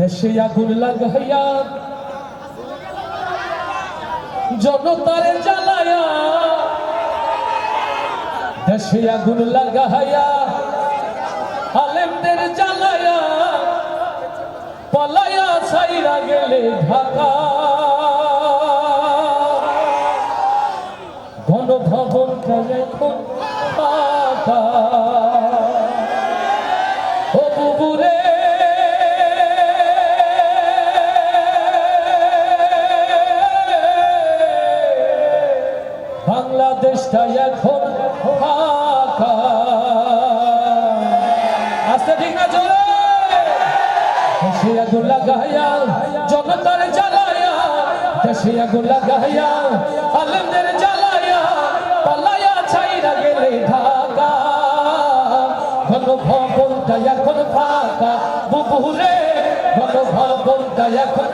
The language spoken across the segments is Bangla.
দেশে আগুন লাগাইয়া জনতার জ্বালায়া দেশে আগুন লাগাইয়া আলেমদের জ্বালায়া পলায়া ছাইরা গেলে ঢাকা। গণভবনটা এখন ফাঁকা? বাংলাদেশটা এখন ফাঁকা আস্তে ঠিক না, চলে। দেশে আগুন লাগাইয়া জনতার জ্বালায়া। দেশে আগুন লাগাইয়া আলেমদের জ্বালায়া। পালায়া ছাইরা গেলে ঢাকা। ঘন ভবনটা এখন ফাঁকা। বুবুরে ঘন ভবনটা এখন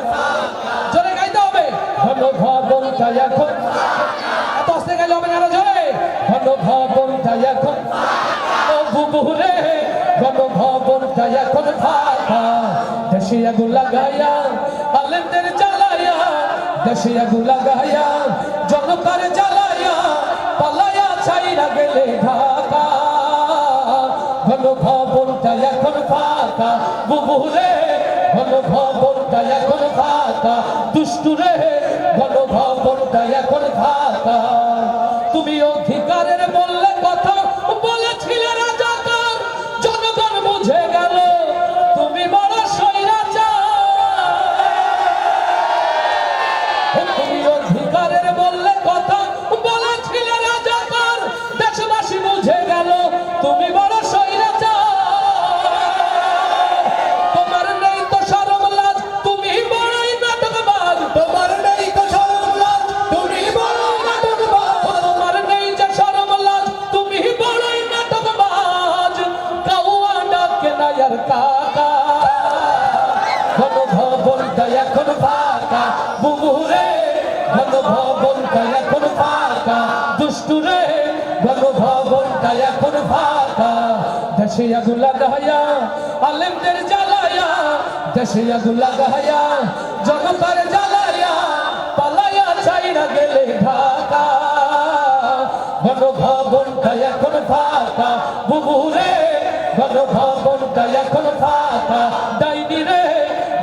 জোরে গাইতে হবে। ঘন ভবনটা এখন এত হবে না জোরে ঘন ভবনটা এখন বুবুরে ঘন ভবনটা এখন ফাঁকা। দেশে আগুন লাগাইয়া আলেমদের জ্বালায়া দেশে আগুন লাগাইয়া জনতার জ্বালায়া পালায়া ছাইরা গেলে ঢাকা। ঘন ভবনটা এখন ফাঁকা, বুবুরে ঘন ভবনটা এখন ফাঁকা। দুষ্টুরে ফাঁকা বুবুরে ঘন ভবনটা এখন ফাঁকা দুষ্টুরে ঘন ভবনটা এখন ফাঁকা দেশে আগুন লাগাইয়া, আলেমদের জ্বালায়া দেশে আগুন লাগাইয়া, জনতার জ্বালায়া পালায়া চাইরা গেলে ঢাকা। ঘন ভবনটা এখন ফাঁকা বুবুরে ঘন ভবনটা এখন ফাঁকা ডাইনি রে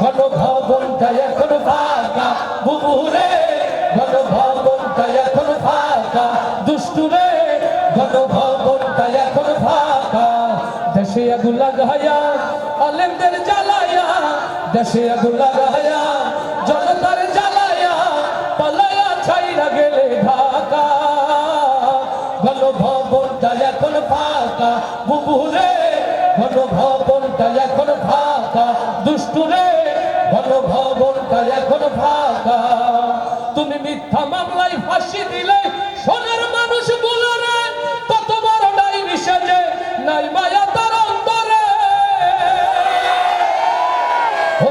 ঘন ভবনটা এখন ফাঁকা। বুবুরে ঘন ভবনটা এখন ফাঁকা। দুষ্টুরে ঘন ভবনটা এখন ফাঁকা। দেশে আগুন লাগাইয়া আলেমদের জ্বালায়া। দেশে আগুন লাগাইয়া জনতার জ্বালায়া। পালায়া ছাইরা গেলে ঢাকা। ঘন ভবনটা এখন ফাঁকা। বুবুরে ঘন ভবনটা এখন ফাঁকা। দুষ্টুরে ভবনটা এখন ফাঁকা। তুমি মিথ্যা মামলায় ফাঁসি দিলে সোনার মানুষ বলে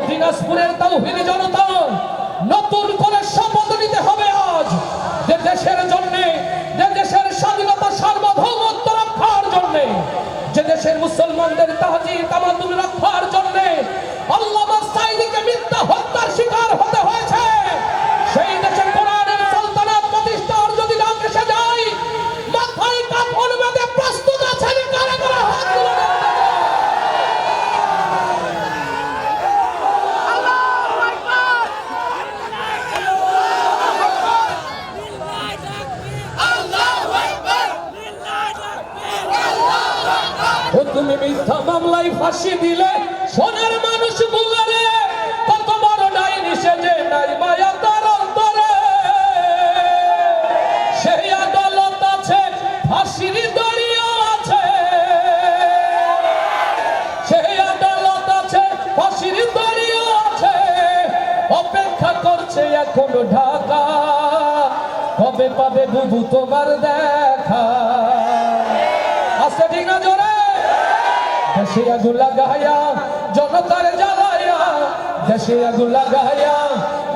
দিনাজপুরের তাওহিদি জনতা, নতুন করে শপথ নিতে হবে আজ। দেশের জন্য, যে দেশের স্বাধীনতা সার্বভৌমত্ব রক্ষার জন্য, যে দেশের মুসলমানদের তাহাজির তামাদুল তুমি মিথ্যা মামলায় ফাঁসি দিলে সোনার মানুষ গুলারে কত বড় ডাইনি সেজে নাই মায়া তার অন্তরে। সেই আদালত আছে, ফাঁসির দড়িও আছে। সেই আদালত আছে, ফাঁসির দড়িও আছে। অপেক্ষা করছে এখন ঢাকা, কবে পাবে বুবু তোমার দেখা? দেশে আগুন লাগাইয়া, জনতার জ্বালাইয়া, দেশে আগুন লাগাইয়া,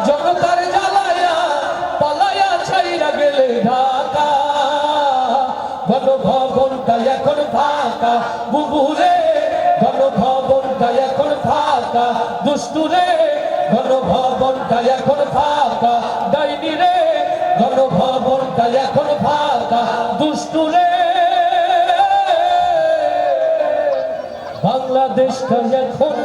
জনতার জ্বালাইয়া, পালাইয়া ছাইরা গেলে ঢাকা। গণভবনটা এখন ফাঁকা, বুবুরে, গণভবনটা এখন ফাঁকা, দুষ্টুরে, গণভবনটা এখন ফাঁকা ডাইনি রে গণভবনটা এখন ফাঁকা, দুষ্টুরে বাংলাদেশটা এখন